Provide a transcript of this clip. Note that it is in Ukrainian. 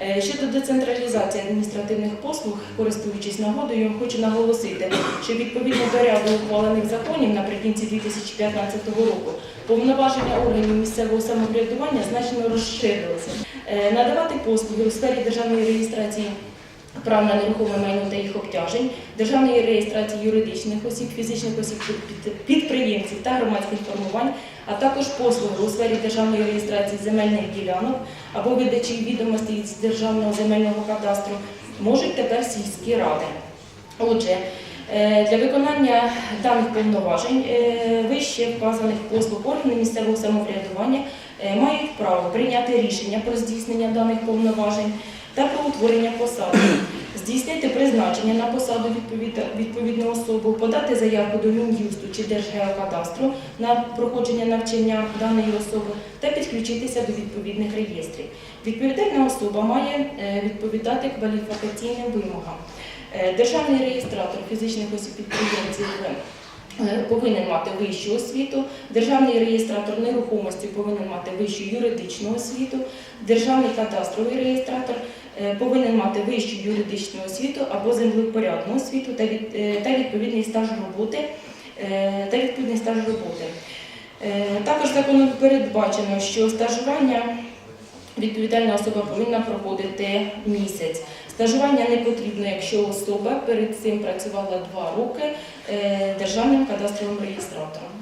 Е, Щодо децентралізації адміністративних послуг, користуючись нагодою, хочу наголосити, що відповідно до ряду ухвалених законів наприкінці 2015 року повноваження органів місцевого самоврядування значно розширилися. Е, Надавати послуги у сфері державної реєстрації прав на нерухоме майно та їх обтяжень, державної реєстрації юридичних осіб, фізичних осіб, підприємців та громадських формувань, а також послуги у сфері державної реєстрації земельних ділянок або видачі відомостей з державного земельного кадастру можуть тепер сільські ради. Отже, е, для виконання даних повноважень е, вище вказаних послуг органи місцевого самоврядування е, мають право прийняти рішення про здійснення даних повноважень та про утворення посади, здійснити призначення на посаду відповідну особу, подати заявку до Мін'юсту чи Держгеокадастру на проходження навчання даної особи та підключитися до відповідних реєстрів. Відповідальна особа має е, відповідати кваліфікаційним вимогам. Е, Державний реєстратор фізичних осіб підприємців е, повинен мати вищу освіту, державний реєстратор нерухомості повинен мати вищу юридичну освіту, державний кадастровий реєстратор повинен мати вищу юридичну освіту або землепорядну освіту е, та відповідний стаж роботи е, та відповідний стаж роботи. Е, Також законом передбачено, що стажування відповідальна особа повинна проходити місяць. Стажування не потрібно, якщо особа перед цим працювала два роки е, державним кадастровим реєстратором.